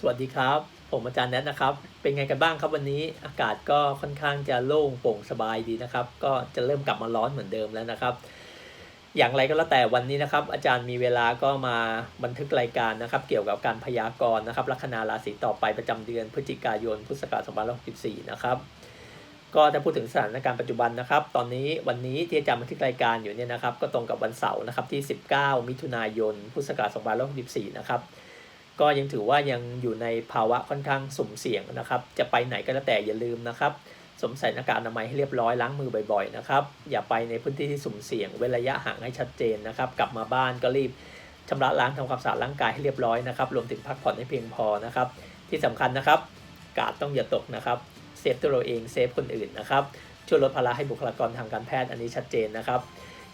สวัสดีครับ ผมอาจารย์แนทนะครับ เป็นไงกันบ้างครับวันนี้อากาศก็ค่อนข้างจะโล่งโปร่งสบายดีนะครับ ก็จะเริ่มกลับมาร้อนเหมือนเดิมแล้วนะครับ อย่างไรก็แล้วแต่วันนี้นะครับ อาจารย์มีเวลาก็มาบันทึกรายการนะครับ เกี่ยวกับการพยากรณ์นะครับลัคนาราศีต่อไปประจำเดือนพฤศจิกายนพุทธศักราช2564นะครับก็จะพูดถึงสถานการณ์ปัจจุบันนะครับ ตอนนี้วันนี้ที่อาจารย์บันทึกรายการอยู่เนี่ยนะครับ ก็ตรงกับวันเสาร์นะครับที่ 19 มิถุนายนพุทธศักราช2564นะครับ ก็ยังถือว่ายังอยู่ในภาวะค่อนข้างสุ่มเสี่ยงนะครับ จะไปไหนก็แล้วแต่อย่าลืมนะครับสวมใส่หน้ากากอนามัยให้เรียบร้อยล้างมือบ่อยๆนะครับ อย่าไปในพื้นที่ที่สุ่มเสี่ยงเว้นระยะห่างให้ชัดเจนนะครับ กลับมาบ้านก็รีบชำระล้างทำความสะอาดร่างกายให้เรียบร้อยนะครับ รวมถึงพักผ่อนให้เพียงพอนะครับ ที่สำคัญนะครับ กาดต้องอย่าตกนะครับเซฟตัวเราเองเซฟคนอื่นนะครับช่วยลดภาระให้บุคลากรทางการแพทย์อันนี้ชัดเจนนะครับ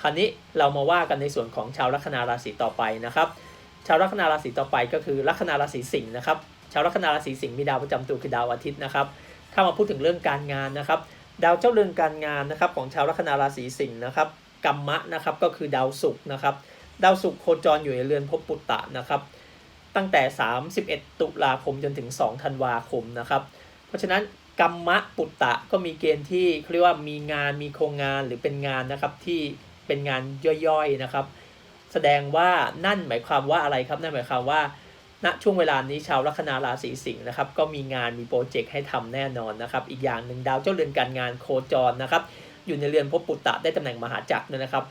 คราวนี้เรามาว่ากันในส่วนของชาวลัคนาราศีต่อไปนะครับ ชาวลัคนาราศีต่อไปก็คือลัคนาราศีสิงห์นะครับ ชาวลัคนาราศีสิงห์มีดาวประจำตัวคือดาวอาทิตย์นะครับ ถ้ามาพูดถึงเรื่องการงานนะครับ ดาวเจ้าเรือนการงานนะครับของชาวลัคนาราศีสิงห์นะครับกรรมะนะครับก็คือดาวศุกร์นะครับ ดาวศุกร์โคจรอยู่ในเรือนภพปุตตะนะครับ ตั้งแต่ 31 ตุลาคมจนถึง 2 ธันวาคมนะครับ เพราะฉะนั้นกรรมะปุตตะก็มีเกณฑ์ที่เขาเรียกว่ามีงานมีโครงงานหรือเป็นงานนะครับที่เป็นงานย่อยๆนะครับ แสดงว่านั่นหมายความว่าอะไรครับ นั่นหมายความว่า ณช่วงเวลานี้ชาวลัคนาราศีสิงห์นะครับ ก็มีงานมีโปรเจกต์ให้ทำแน่นอนนะครับ อีกอย่างหนึ่งดาวเจ้าเรือนการงานโคจรนะครับ อยู่ในเรือนภพปุตตะได้ตำแหน่งมหาจักรด้วยนะครับ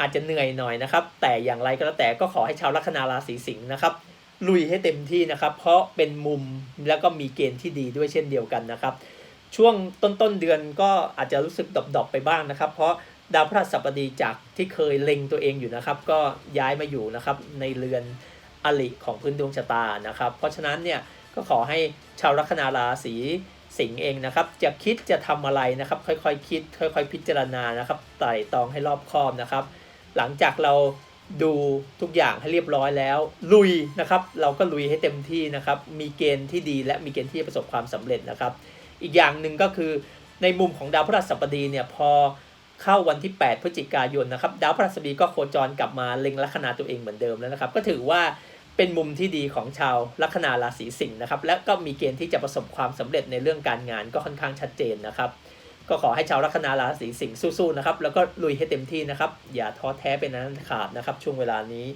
อาจจะเหนื่อยหน่อยนะครับ แต่อย่างไรก็แล้วแต่ก็ขอให้ชาวลัคนาราศีสิงห์นะครับลุยให้เต็มที่นะครับ เพราะเป็นมุมแล้วก็มีเกณฑ์ที่ดีด้วยเช่นเดียวกันนะครับ ช่วงต้นต้นเดือนก็อาจจะรู้สึกดอบๆไปบ้างนะครับ เพราะ ดาวพฤหัสบดีจากที่เคยเล็งตัวเองอยู่นะครับ ก็ย้ายมาอยู่นะครับในเรือนอลิของพื้นดวงชะตานะครับ เพราะฉะนั้นเนี่ยก็ขอให้ชาวลัคนาราศีสิงห์เองนะครับ จะคิดจะทำอะไรนะครับ ค่อยๆคคิด ค่อย ๆ พิจารณานะครับไต่ตองให้รอบคอบนะครับ หลังจากเราดูทุกอย่างให้เรียบร้อยแล้ว ลุยนะครับ เราก็ลุยให้เต็มที่นะครับ มีเกณฑ์ที่ดีและมีเกณฑ์ที่ประสบความสำเร็จนะครับ อีกอย่างหนึ่งก็คือในมุมของดาวพฤหัสบดีเนี่ยพอ เข้าวันที่ 8 พฤศจิกายนนะครับ ดาวพฤหัสบดีก็โคจรกลับมาเล็งลัคนาตัวเองเหมือนเดิมแล้วนะครับ ก็ถือว่าเป็นมุมที่ดีของชาวลัคนาราศีสิงห์นะครับ และก็มีเกณฑ์ที่จะประสบความสำเร็จในเรื่องการงานก็ค่อนข้างชัดเจนนะครับ ก็ขอให้ชาวลัคนาราศีสิงห์สู้ๆนะครับ แล้วก็ลุยให้เต็มที่นะครับ อย่าท้อแท้เป็นอันขาดนะครับ ช่วงเวลานี้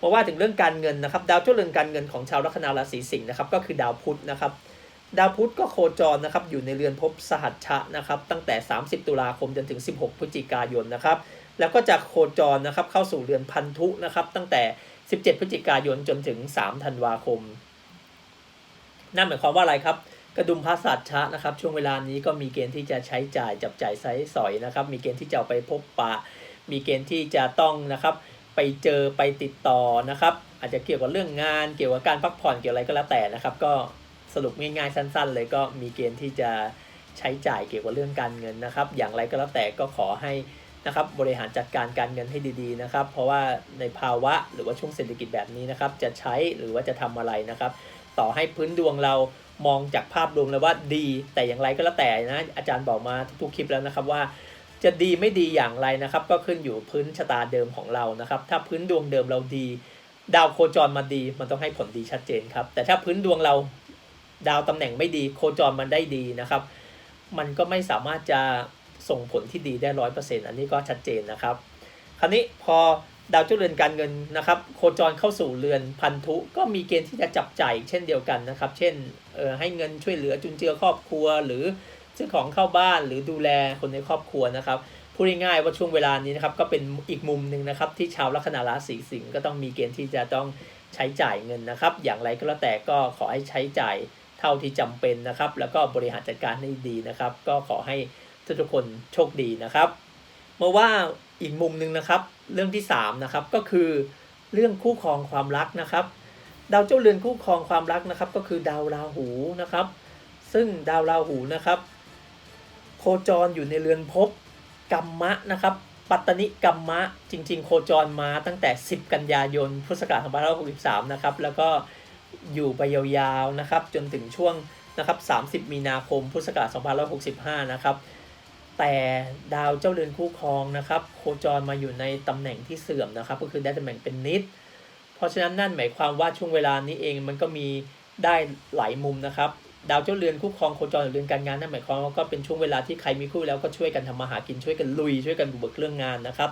มาว่าถึงเรื่องการเงินนะครับ ดาวเจ้าเรือนการเงินของชาวลัคนาราศีสิงห์นะครับ ก็คือดาวพุธนะครับ ดาวพุธก็โคจรนะครับอยู่ในเรือนภพสหัชชะนะครับตั้งแต่ 30 ตุลาคมจนถึง 16 พฤศจิกายนนะครับแล้วก็จะโคจรนะครับเข้าสู่เรือนพันธุนะครับตั้งแต่ 17 พฤศจิกายนจนถึง 3 ธันวาคม นั่นหมายความว่าอะไรครับ กระดุมพระสัชชะนะครับช่วงเวลานี้ก็มีเกณฑ์ที่จะใช้จ่ายจับจ่ายใช้สอยนะครับมีเกณฑ์ที่จะไปพบปะ มีเกณฑ์ที่จะต้องนะครับไปเจอไปติดต่อนะครับอาจจะเกี่ยวกับเรื่องงานเกี่ยวกับการพักผ่อนเกี่ยวอะไรก็แล้วแต่นะครับ ก็ สรุปง่ายๆสั้น ๆ เลยก็มีเกณฑ์ที่จะใช้จ่ายเกี่ยวกับเรื่องการเงินนะครับ อย่างไรก็แล้วแต่ก็ขอให้นะครับบริหารจัดการการเงินให้ดีๆนะครับ เพราะว่าในภาวะหรือว่าช่วงเศรษฐกิจแบบนี้นะครับ จะใช้หรือว่าจะทำอะไรนะครับ ต่อให้พื้นดวงเรามองจากภาพรวมแล้วว่าดี แต่อย่างไรก็แล้วแต่นะอาจารย์บอกมาทุกๆคลิปแล้วนะครับว่าจะดีไม่ดีอย่างไรนะครับ ก็ขึ้นอยู่พื้นชะตาเดิมของเรานะครับ ถ้าพื้นดวงเดิมเราดี ดาวโคจรมาดี มันต้องให้ผลดีชัดเจนครับ แต่ถ้าพื้นดวงเรา ดาวตำแหน่งไม่ดี โคจรมันได้ดีนะครับ มันก็ไม่สามารถจะส่งผลที่ดีได้ร้อยเปอร์เซ็นต์อันนี้ก็ชัดเจนนะครับ คราวนี้พอดาวเจ้าเรือนการเงินนะครับ โคจรเข้าสู่เรือนพันธุ ก็มีเกณฑ์ที่จะจับจ่ายเช่นเดียวกันนะครับ เช่นเออให้เงินช่วยเหลือจุนเจือครอบครัว หรือซื้อของเข้าบ้านหรือดูแลคนในครอบครัวนะครับพูดง่ายๆว่าช่วงเวลานี้นะครับก็เป็นอีกมุมหนึ่งนะครับ ที่ชาวลัคนาราศีสิงห์ก็ต้องมีเกณฑ์ที่จะต้องใช้จ่ายเงินนะครับ อย่างไรก็แล้วแต่ก็ขอให้ใช้จ่าย เท่าที่จำเป็นนะครับ แล้วก็บริหารจัดการให้ดีนะครับ ก็ขอให้ทุกๆคนโชคดีนะครับมื่อว่าอีกมุมหนึ่งนะครับ เรื่องที่3นะครับก็คือเรื่องคู่ครองความรักนะครับ ดาวเจ้าเรือนคู่ครองความรักนะครับ ก็คือดาวราหูนะครับ ซึ่งดาวราหูนะครับ โคจรอยู่ในเรือนภพกรรมะนะครับปัตตนิกรรมะจริง ๆ โคจรมาตั้งแต่ 10 กันยายนพุทธศักราช2563นะครับแล้วก็ อยู่ไปยาวๆนะครับ จนถึงช่วงนะครับ 30 มีนาคม พุทธศักราช2565 นะครับ แต่ดาวเจ้าเรือนคู่ครองนะครับ โคจรมาอยู่ในตำแหน่งที่เสื่อมนะครับ ก็คือได้ตำแหน่งเป็นนิด เพราะฉะนั้นนั่นหมายความว่าช่วงเวลานี้เองมันก็มีได้หลายมุมนะครับ ดาวเจ้าเรือนคู่ครองโคจรเรือนการงานนั่นหมายความว่าก็เป็นช่วงเวลาที่ใครมีคู่แล้วก็ช่วยกันทำมาหากินช่วยกันลุย ช่วยกันบุกเบิกเรื่องงานนะครับ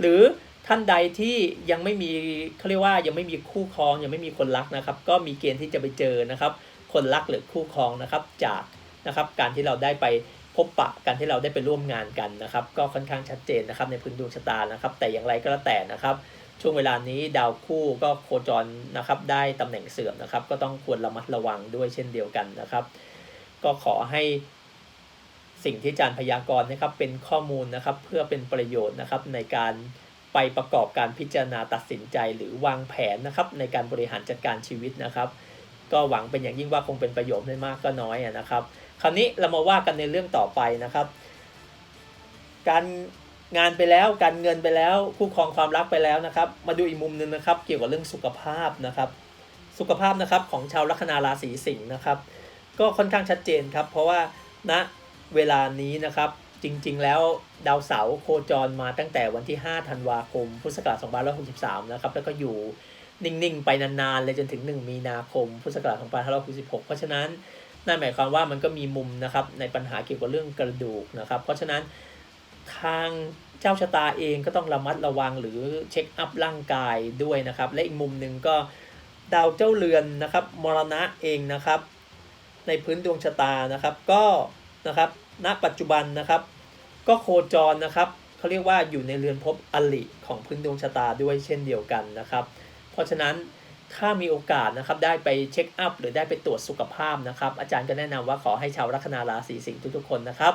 หรือ ท่านใดที่ยังไม่มีเขาเรียกว่ายังไม่มีคู่ครองยังไม่มีคนรักนะครับ ก็มีเกณฑ์ที่จะไปเจอนะครับ คนรักหรือคู่ครองนะครับจากนะครับการที่เราได้ไปพบปะกันที่เราได้ไปร่วมงานกันนะครับ ก็ค่อนข้างชัดเจนนะครับในพื้นดวงชะตานะครับ แต่อย่างไรก็แล้วแต่นะครับ ช่วงเวลานี้ดาวคู่ก็โคจรนะครับ ได้ตำแหน่งเสื่อมนะครับ ก็ต้องควรระมัดระวังด้วยเช่นเดียวกันนะครับ ก็ขอให้สิ่งที่อาจารย์พยากรณ์นะครับ เป็นข้อมูลนะครับ เพื่อเป็นประโยชน์นะครับในการ ไปประกอบการพิจารณาตัดสินใจหรือวางแผนนะครับในการบริหารจัดการชีวิตนะครับ ก็หวังเป็นอย่างยิ่งว่าคงเป็นประโยชน์ไม่มากก็น้อยนะครับ คราวนี้เรามาว่ากันในเรื่องต่อไปนะครับ การงานไปแล้วการเงินไปแล้วคู่ครองความรักไปแล้วนะครับ มาดูอีกมุมหนึ่งนะครับ เกี่ยวกับเรื่องสุขภาพนะครับ สุขภาพนะครับของชาวลัคนาราศีสิงห์นะครับ ก็ค่อนข้างชัดเจนครับ เพราะว่าณเวลานี้นะครับ จริง ๆ แล้วดาวเสาร์โคจรมาตั้งแต่วันที่ 5 ธันวาคม พุทธศักราช2563 นะครับ แล้วก็อยู่นิ่ง ๆ ไปนาน ๆ เลยจนถึง 1 มีนาคม พุทธศักราช2566 เพราะฉะนั้นนั่นหมายความว่ามันก็มีมุมนะครับในปัญหาเกี่ยวกับเรื่องกระดูกนะครับ เพราะฉะนั้นทางเจ้าชะตาเองก็ต้องระมัดระวังหรือเช็คอัพร่างกายด้วยนะครับ และอีกมุมหนึ่งก็ดาวเจ้าเรือนนะครับมรณะเองนะครับ ในพื้นดวงชะตานะครับก็นะครับ ณปัจจุบันนะครับ ก็โคจรนะครับเขาเรียกว่าอยู่ในเรือนภพอลิของพื้นดวงชะตาด้วยเช่นเดียวกันนะครับ เพราะฉะนั้นถ้ามีโอกาสนะครับได้ไปเช็คอัพหรือได้ไปตรวจสุขภาพนะครับ อาจารย์ก็แนะนำว่าขอให้ชาวลัคนาราศีสิงห์ทุกๆคนนะครับ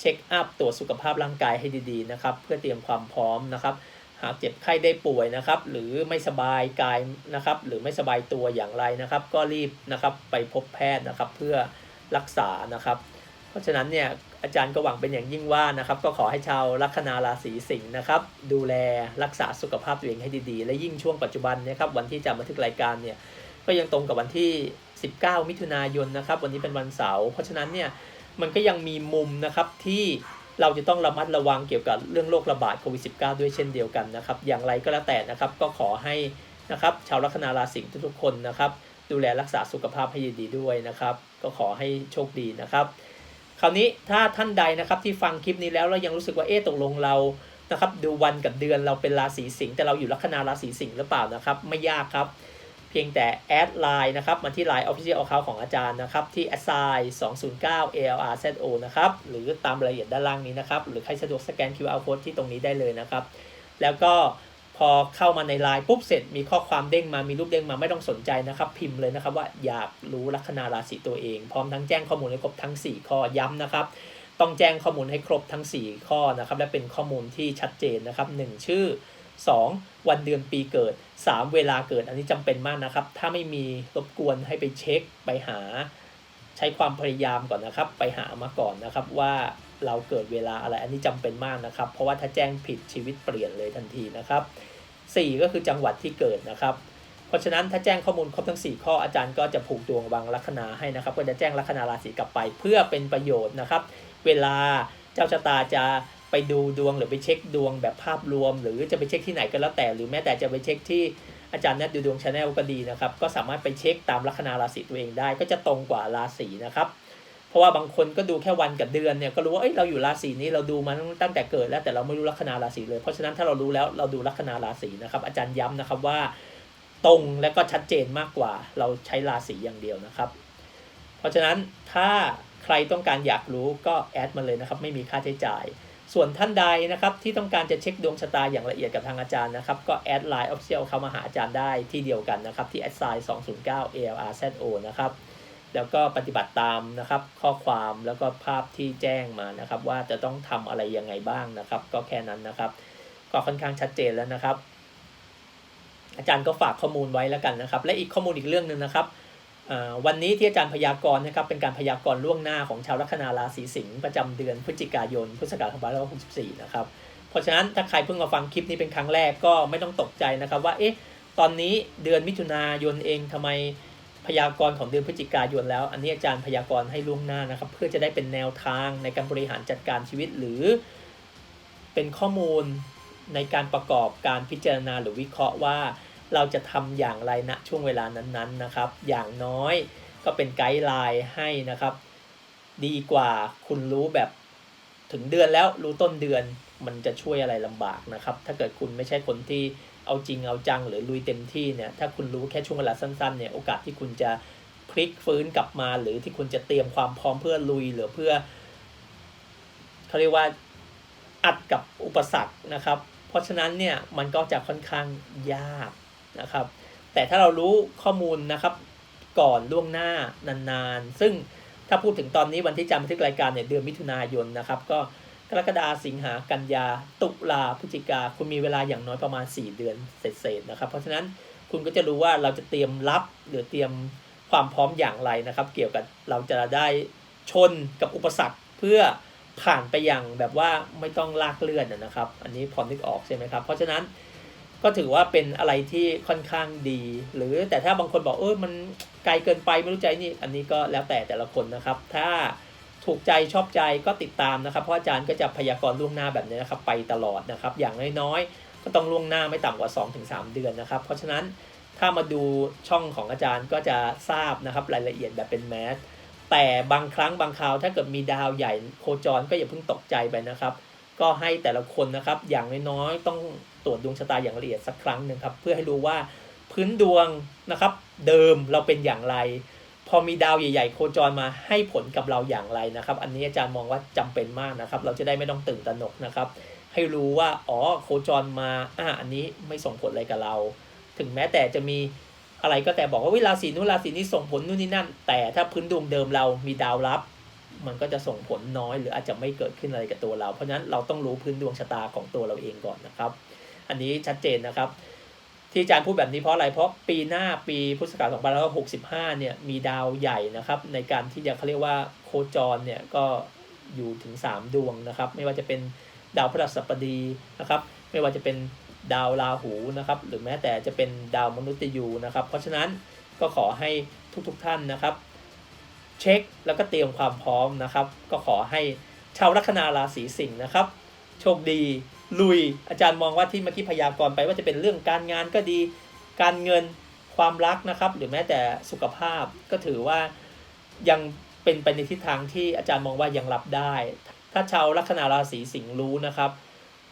เช็คอัพตรวจสุขภาพร่างกายให้ดีๆนะครับ เพื่อเตรียมความพร้อมนะครับ หากเจ็บไข้ได้ป่วยนะครับ หรือไม่สบายกายนะครับ หรือไม่สบายตัวอย่างไรนะครับ ก็รีบนะครับไปพบแพทย์นะครับ เพื่อรักษานะครับ เพราะฉะนั้นเนี่ยอาจารย์ก็หวังเป็นอย่างยิ่งว่านะครับ ก็ขอให้ชาวลัคนาราศีสิงห์นะครับ ดูแลรักษาสุขภาพตัวเองให้ดีๆ และยิ่งช่วงปัจจุบันเนะครับวันที่จะบันทึกรายการเนี่ยก็ยังตรงกับวันที่ 19 มิถุนายนนะครับ วันนี้เป็นวันเสาร์เพราะฉะนั้นเนี่ยมันก็ยังมีมุมนะครับที่เราจะต้องระมัดระวังเกี่ยวกับเรื่องโรคระบาดโควิด -19 ด้วยเช่นเดียวกันนะครับ อย่างไรก็แล้วแต่นะครับ ก็ขอให้นะครับ ชาวลัคนาราศีทุกๆคนนะครับ ดูแลรักษาสุขภาพให้ดีๆด้วยนะครับ ก็ขอให้โชคดีนะครับ คราวนี้ถ้าท่านใดนะครับที่ฟังคลิปนี้แล้วแล้วยังรู้สึกว่าเอ๊ะตกลงเรานะครับดูวันกับเดือนเราเป็นราศีสิงห์แต่เราอยู่ลัคนาราศีสิงห์หรือเปล่านะครับ ไม่ยากครับ เพียงแต่แอดไลน์นะครับมาที่ Line Official Account ของอาจารย์นะครับ ที่ assign 209 ALRZO นะครับ หรือตามรายละเอียดด้านล่างนี้นะครับ หรือใครสะดวกสแกน QR code ที่ตรงนี้ได้เลยนะครับ แล้วก็ พอเข้ามาในไลน์ปุ๊บเสร็จมีข้อความเด้งมามีรูปเด้งมาไม่ต้องสนใจนะครับ พิมพ์เลยนะครับว่าอยากรู้ลัคนาราศีตัวเอง พร้อมทั้งแจ้งข้อมูลให้ครบทั้ง 4 ข้อย้ำนะครับ ต้องแจ้งข้อมูลให้ครบทั้ง 4 ข้อนะครับ และเป็นข้อมูลที่ชัดเจนนะครับ 1 ชื่อ 2 วันเดือนปีเกิด 3 เวลาเกิดอันนี้จำเป็นมากนะครับ ถ้าไม่มีรบกวนให้ไปเช็คไปหา ใช้ความพยายามก่อนนะครับ ไปหามาก่อนนะครับว่าเราเกิดเวลาอะไรอันนี้จำเป็นมากนะครับ เพราะว่าถ้าแจ้งผิดชีวิตเปลี่ยนเลยทันทีนะครับ 4 ก็คือจังหวัดที่เกิดนะครับ เพราะฉะนั้นถ้าแจ้งข้อมูลครบทั้ง 4 ข้ออาจารย์ก็จะผูกดวงวางลัคนาให้นะครับ ก็จะแจ้งลัคนาราศีกลับไปเพื่อเป็นประโยชน์นะครับ เวลาเจ้าชะตาจะไปดูดวงหรือไปเช็คดวงแบบภาพรวม หรือจะไปเช็คที่ไหนก็แล้วแต่ หรือแม้แต่จะไปเช็คที่อาจารย์แนทดูดวงชาแนลก็ดีนะครับ ก็สามารถไปเช็คตามลัคนาราศีตัวเองได้ ก็จะตรงกว่าราศีนะครับ เพราะว่าบางคนก็ดูแค่วันกับเดือนเนี่ยก็รู้ว่าเอ้ยเราอยู่ราศีนี้เราดูมาตั้งแต่เกิดแล้วแต่เราไม่รู้ลัคนาราศีเลยเพราะฉะนั้นถ้าเรารู้แล้วเราดูลัคนาราศีนะครับอาจารย์ย้ำนะครับว่าตรงและก็ชัดเจนมากกว่าเราใช้ราศีอย่างเดียวนะครับ เพราะฉะนั้นถ้าใครต้องการอยากรู้ก็แอดมาเลยนะครับ ไม่มีค่าใช้จ่าย ส่วนท่านใดนะครับที่ต้องการจะเช็คดวงชะตาอย่างละเอียดกับทางอาจารย์นะครับ ก็แอดไลน์ออฟเชียลเข้ามาหาอาจารย์ได้ที่เดียวกันนะครับ ที่แอดไซน์209 ALRZO นะครับ แล้วก็ปฏิบัติตามนะครับข้อความแล้วก็ภาพที่แจ้งมานะครับ ว่าจะต้องทำอะไรยังไงบ้างนะครับ ก็แค่นั้นนะครับ ก็ค่อนข้างชัดเจนแล้วนะครับ อาจารย์ก็ฝากข้อมูลไว้แล้วกันนะครับ และอีกข้อมูลอีกเรื่องหนึ่งนะครับวันนี้ที่อาจารย์พยากรณ์นะครับ เป็นการพยากรณ์ล่วงหน้าของชาวลัคนาราศีสิงห์ประจำเดือนพฤศจิกายนพุทธศักราช2564นะครับเพราะฉะนั้นถ้าใครเพิ่งมาฟังคลิปนี้เป็นครั้งแรกก็ไม่ต้องตกใจนะครับ ว่าเอ๊ะตอนนี้เดือนมิถุนายนเองทำไม พยากรณ์ของเดือนพฤศจิกายนแล้ว อันนี้อาจารย์พยากรณ์ให้ล่วงหน้านะครับ เพื่อจะได้เป็นแนวทางในการบริหารจัดการชีวิต หรือ เป็นข้อมูลในการประกอบการพิจารณาหรือวิเคราะห์ว่า เราจะทำอย่างไรณช่วงเวลานั้นๆนะครับ อย่างน้อยก็เป็นไกด์ไลน์ให้นะครับ ดีกว่าคุณรู้แบบถึงเดือนแล้วรู้ต้นเดือน มันจะช่วยอะไรลำบากนะครับ ถ้าเกิดคุณไม่ใช่คนที่เอาจริงเอาจังหรือลุยเต็มที่เนี่ย ถ้าคุณรู้แค่ช่วงเวลาสั้นๆเนี่ย โอกาสที่คุณจะพลิกฟื้นกลับมา หรือที่คุณจะเตรียมความพร้อมเพื่อลุยหรือเพื่อเขาเรียกว่าอัดกับอุปสรรคนะครับ เพราะฉะนั้นเนี่ยมันก็จะค่อนข้างยากนะครับ แต่ถ้าเรารู้ข้อมูลนะครับก่อนล่วงหน้านานๆ ซึ่งถ้าพูดถึงตอนนี้วันที่จำบันทึกรายการเนี่ยเดือนมิถุนายนนะครับ ก็ กรกฎาสิงหากันยา ตุลาพฤศจิกาคุณมีเวลาอย่างน้อยประมาณ 4 เดือนเศษๆนะครับ เพราะฉะนั้นคุณก็จะรู้ว่าเราจะเตรียมรับหรือเตรียมความพร้อมอย่างไรนะครับ เกี่ยวกับเราจะได้ชนกับอุปสรรคเพื่อผ่านไปอย่างแบบว่าไม่ต้องลากเลื่อนนะครับ อันนี้พอนึกออกใช่ไหมครับ เพราะฉะนั้นก็ถือว่าเป็นอะไรที่ค่อนข้างดี หรือแต่ถ้าบางคนบอกเออมันไกลเกินไปไม่รู้ใจนี่อันนี้ก็แล้วแต่แต่ละคนนะครับ ถ้า ถูกใจชอบใจก็ติดตามนะครับ เพราะอาจารย์ก็จะพยากรณ์ล่วงหน้าแบบนี้นะครับ ไปตลอดนะครับ อย่างน้อยๆก็ต้องล่วงหน้าไม่ต่ำกว่า 2-3 เดือนนะครับ เพราะฉะนั้นถ้ามาดูช่องของอาจารย์ก็จะทราบนะครับรายละเอียดแบบเป็นแมสแต่บางครั้งบางคราวถ้าเกิดมีดาวใหญ่โคจรก็อย่าเพิ่งตกใจไปนะครับ ก็ให้แต่ละคนนะครับ อย่างน้อยๆต้องตรวจดวงชะตาอย่างละเอียดสักครั้งหนึ่งครับ เพื่อให้รู้ว่าพื้นดวงนะครับ เดิมเราเป็นอย่างไร พอมีดาวใหญ่ ๆ โคจรมาให้ผลกับเราอย่างไรนะครับ อันนี้อาจารย์มองว่าจำเป็นมากนะครับ เราจะได้ไม่ต้องตื่นตระหนกนะครับ ให้รู้ว่าอ๋อโคจรมาอ่าอันนี้ไม่ส่งผลอะไรกับเรา ถึงแม้แต่จะมีอะไรก็แต่บอกว่าเวลาสีนู้นราศีนี้ส่งผลนู่นนี่นั่น แต่ถ้าพื้นดวงเดิมเรามีดาวรับ มันก็จะส่งผลน้อย หรืออาจจะไม่เกิดขึ้นอะไรกับตัวเรา เพราะฉะนั้นเราต้องรู้พื้นดวงชะตาของตัวเราเองก่อนนะครับ อันนี้ชัดเจนนะครับ ที่อาจารย์พูดแบบนี้เพราะอะไร เพราะปีหน้าปีพุทธศักราช2565 เนี่ยมีดาวใหญ่นะครับ ในการที่จะเขาเรียกว่าโคจรเนี่ยก็อยู่ถึง 3 ดวงนะครับ ไม่ว่าจะเป็นดาวพฤหัสบดีนะครับ ไม่ว่าจะเป็นดาวราหูนะครับ หรือแม้แต่จะเป็นดาวมนุษย์ยูนะครับ เพราะฉะนั้นก็ขอให้ทุกๆทท่านนะครับ เช็คแล้วก็เตรียมความพร้อมนะครับ ก็ขอให้ชาวลัคนาราศีสิงห์นะครับ โชคดี ลุยอาจารย์มองว่าที่เมื่อกี้พยากรณ์ไปว่าจะเป็นเรื่องการงานก็ดีการเงินความรักนะครับ หรือแม้แต่สุขภาพก็ถือว่ายังเป็นไปในทิศทางที่อาจารย์มองว่ายังรับได้ ถ้าชาวลัคนาราศีสิงห์รู้นะครับ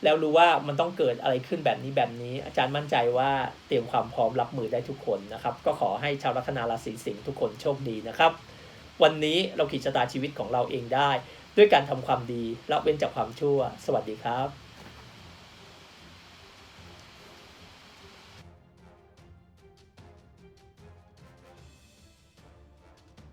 แล้วรู้ว่ามันต้องเกิดอะไรขึ้นแบบนี้แบบนี้ อาจารย์มั่นใจว่าเตรียมความพร้อมรับมือได้ทุกคนนะครับ ก็ขอให้ชาวลัคนาราศีสิงห์ทุกคนโชคดีนะครับ วันนี้เราขีดชะตาชีวิตของเราเองได้ ด้วยการทำความดีละเว้นจากความชั่ว สวัสดีครับ